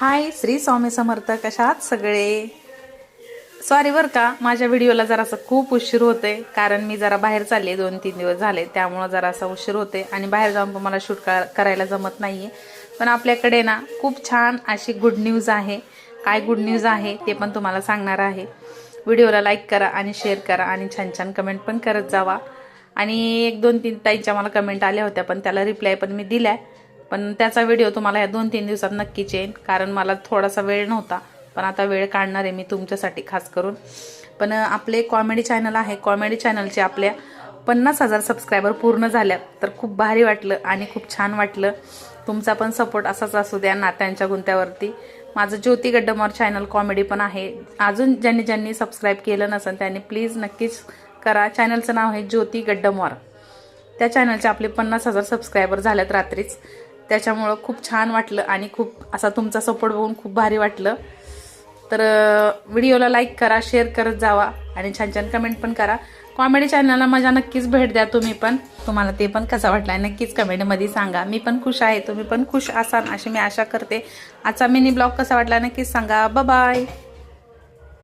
हाय श्री स्वामी समर्थ कशात सगळे? सॉरी बरं का माझ्या व्हिडिओला जरासं खूप उशीर होते कारण मी जरा बाहेर चालले दोन तीन दिवस झाले त्यामुळं जरासा उशीर होते आणि बाहेर जाऊन पण मला शूट करायला जमत नाहीये. पण आपल्याकडे ना खूप छान अशी गुड न्यूज आहे. काय गुड न्यूज आहे ते पण तुम्हाला सांगणार आहे. व्हिडिओला लाईक करा आणि शेअर करा आणि छान छान कमेंट पण करत जावा. आणि एक दोन तीन ताईंच्या मला कमेंट आल्या होत्या पण त्याला रिप्लाय पण मी दिलाय. पण त्याचा व्हिडिओ तुम्हाला या दोन तीन दिवसात नक्कीच येईल कारण मला थोडासा वेळ नव्हता. पण आता वेळ काढणार आहे मी तुमच्यासाठी खास करून. पण आपले कॉमेडी चॅनल आहे. कॉमेडी चॅनलचे आपल्या पन्नास हजार सबस्क्रायबर पूर्ण झाल्या तर खूप भारी वाटलं आणि खूप छान वाटलं. तुमचा पण सपोर्ट असाच असू द्या नात्यांच्या गुंत्यावरती. माझं ज्योती गड्डमोर चॅनल कॉमेडी पण आहे. अजून ज्यांनी ज्यांनी सबस्क्राईब केलं नसेल त्यांनी प्लीज नक्कीच करा. चॅनलचं नाव आहे ज्योती गड्डमोर. त्या चॅनलचे आपले पन्नास हजार सबस्क्रायबर झाल्यात रात्रीच. त्याच्यामुळं खूप छान वाटलं आणि खूप असा तुमचा सपोर्ट बघून खूप भारी वाटलं. तर व्हिडिओला लाईक करा शेअर करत जावा आणि छान छान कमेंट पण करा. कॉमेडी चॅनलला माझ्या नक्कीच भेट द्या तुम्ही पण. तुम्हाला ते पण कसा वाटला नक्कीच कमेंटमध्ये सांगा. मी पण खुश आहे तुम्ही पण खुश असाल अशी मी आशा करते. आजचा मिनी ब्लॉग कसा वाटला नक्कीच सांगा. बाय